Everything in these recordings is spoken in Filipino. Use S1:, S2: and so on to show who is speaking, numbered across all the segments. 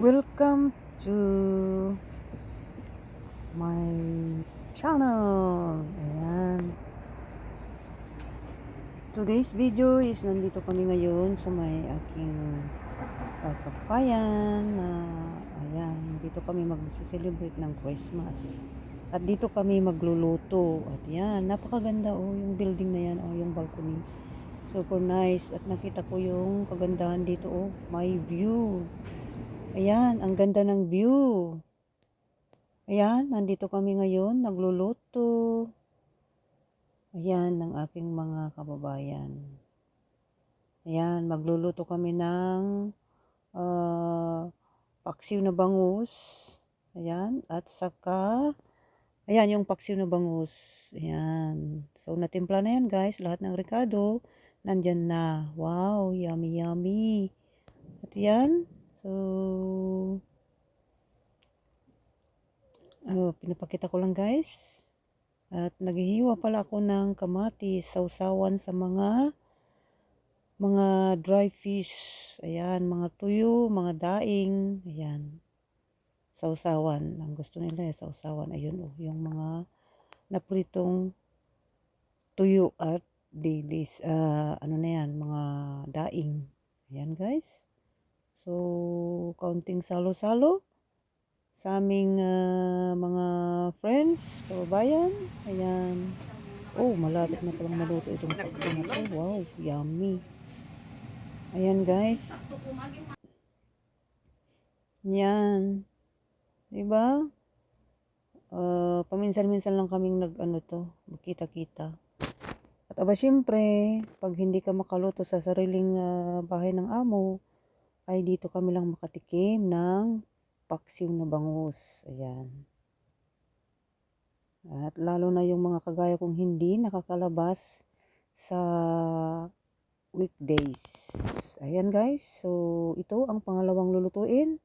S1: Welcome to my channel. Ayan. Today's video is nandito kami ngayon sa may aking uh, kapayan na ayan, dito kami mag-celebrate ng Christmas. At dito kami magluluto. At yan, napakaganda oh, yung building na yan, oh, yung balcony. Super nice. At nakita ko yung kagandahan dito, oh, my view. Ayan, ang ganda ng view. Ayan, nandito kami ngayon, nagluluto. Ayan, ng aking mga kababayan. Ayan, magluluto kami ng uh, paksiw na bangus. Ayan, at saka, ayan yung paksiw na bangus. Ayan. So, natimpla na yan guys, lahat ng rekado, nandyan na. Wow, yummy, yummy. At yan, so, oh, pinapakita ko lang guys. At naghihiwa pala ako ng kamatis, sausawan sa mga mga dry fish. Ayan, mga tuyo, mga daing. Ayan. Sausawan. Ang gusto nila eh, sausawan. Ayun oh, yung mga napritong tuyo at dilis. Uh, ano na yan, mga daing. Ayan guys. So, kaunting salo-salo sa aming uh, mga friends, kababayan. Ayan. Oh, malapit na palang maluto itong pakso na to. Wow, yummy. Ayan guys. Yan. Diba? Uh, paminsan-minsan lang kaming nag ano to, magkita-kita. At aba syempre, pag hindi ka makaluto sa sariling uh, bahay ng amo, ay dito kami lang makatikim ng paksiw na bangus. Ayan. At lalo na yung mga kagaya kong hindi nakakalabas sa weekdays. Ayan guys. So, ito ang pangalawang lulutuin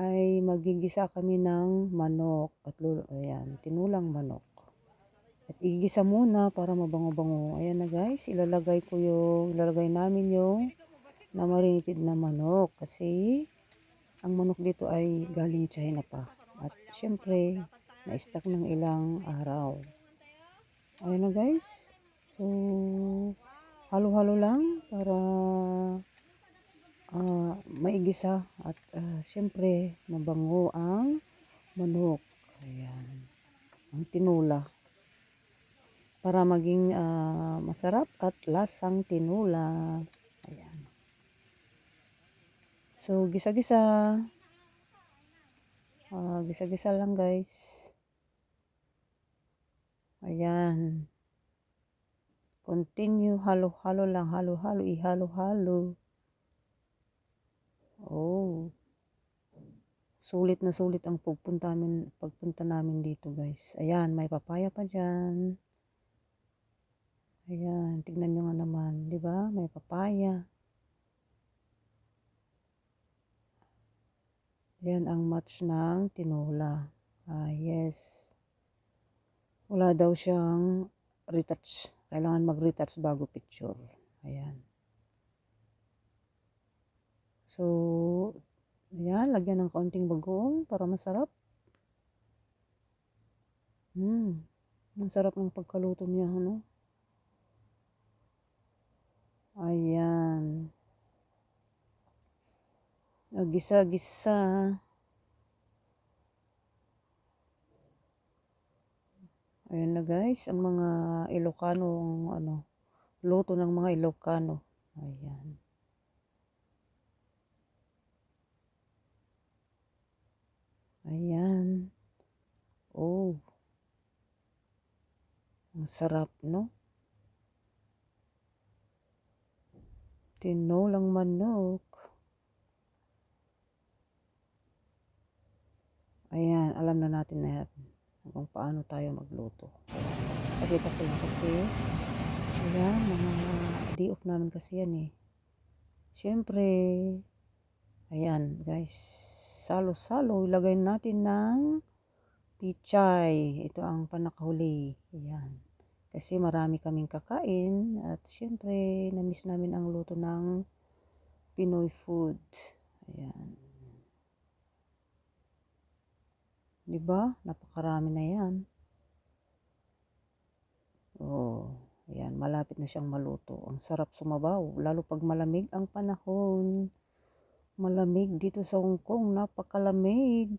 S1: ay magigisa kami ng manok. At lulu ayan, tinulang manok. At igisa muna para mabango-bango. Ayan na guys, ilalagay ko yung, ilalagay namin yung na marinated na manok. Kasi, ang manok dito ay galing China pa. At syempre, na-stack ng ilang araw. Ayun na guys. So, halo-halo lang para uh, maigisa at uh, syempre mabango ang manok. Ayan. Ang tinula. Para maging uh, masarap at lasang tinula. So, gisa-gisa. Uh, gisa-gisa lang guys. Ayan. Continue, halo-halo lang, halo-halo, ihalo-halo. Oh. Sulit na sulit ang pagpunta namin, pagpunta namin dito guys. Ayan, may papaya pa dyan. Ayan, tignan nyo nga naman, ba? May papaya. Yan ang match ng tinola. Ah, yes. Wala daw siyang retouch. Kailangan mag-retouch bago picture. Ayan. So, ayan, lagyan ng kaunting bagoong para masarap. Hmm. Masarap ng pagkaluto niya, ano? Ayan. Gisa-gisa. Ayan na guys, ang mga Ilocano, ano, luto ng mga Ilocano. Ayan. Ayan. Oh. Ang sarap, no? Tinolang manok. Ayan, alam na natin na kung paano tayo magluto. Pakita ko lang kasi, ayan, mga day off namin kasi yan eh. Siyempre, ayan guys, salo-salo, ilagay natin ng pichay. Ito ang panakahuli. Ayan. Kasi marami kaming kakain at siyempre, namiss namin ang luto ng Pinoy food. Ayan. 'Di ba? Napakarami na 'yan. Oh, ayan malapit na siyang maluto. Ang sarap sumabaw lalo 'pag malamig ang panahon. Malamig dito sa Hong Kong, napakalamig.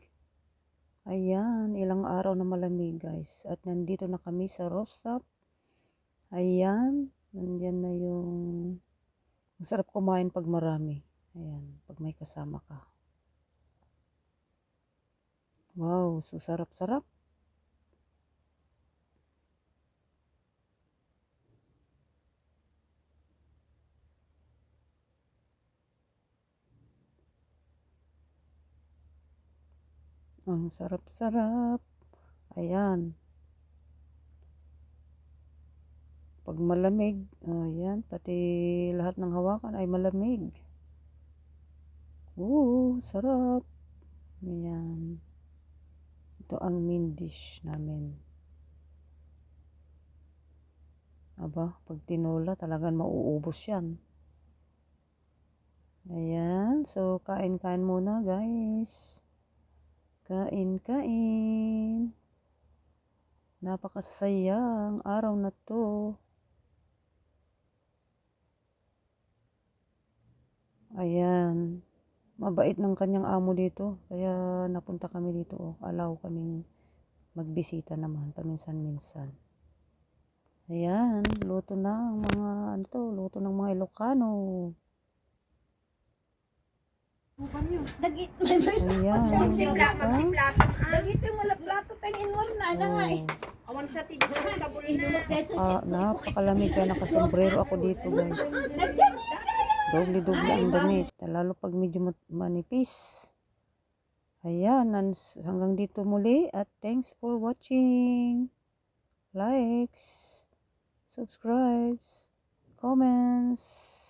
S1: Ayan, ilang araw na malamig guys. At nandito na kami sa rooftop. Ayan, nandiyan na yung ang sarap kumain 'pag marami. Ayan, 'pag may kasama ka. Wow, so sarap-sarap. Ang sarap-sarap. Ayan. 'Pag malamig, ayan, pati lahat ng hawakan ay malamig. Oo, sarap. Ayan. Ito ang main dish namin. Aba, 'pag tinola talagang mauubos 'yan. Ayan, so kain-kain muna guys. Kain, kain. Napakasayang araw na 'to. Ayan, mabait ng kanyang amo dito kaya napunta kami dito, oh, allow kaming magbisita naman paminsan-minsan. Ayan, luto na ang mga ano 'to, luto ng mga Ilocano.
S2: Dagit may may
S1: Ayan,
S3: Magsimplak,
S1: diba?
S3: magsimplak.
S2: dagit yung malaplato tayong inwar na na nga eh.
S3: Awan sa tinis ko sa bulina.
S1: ah, napakalamig kaya nakasombrero ako dito guys. Doble-doble ang damit, lalo 'pag medyo manipis. Ayan, hanggang dito muli at thanks for watching. Likes, subscribes, comments.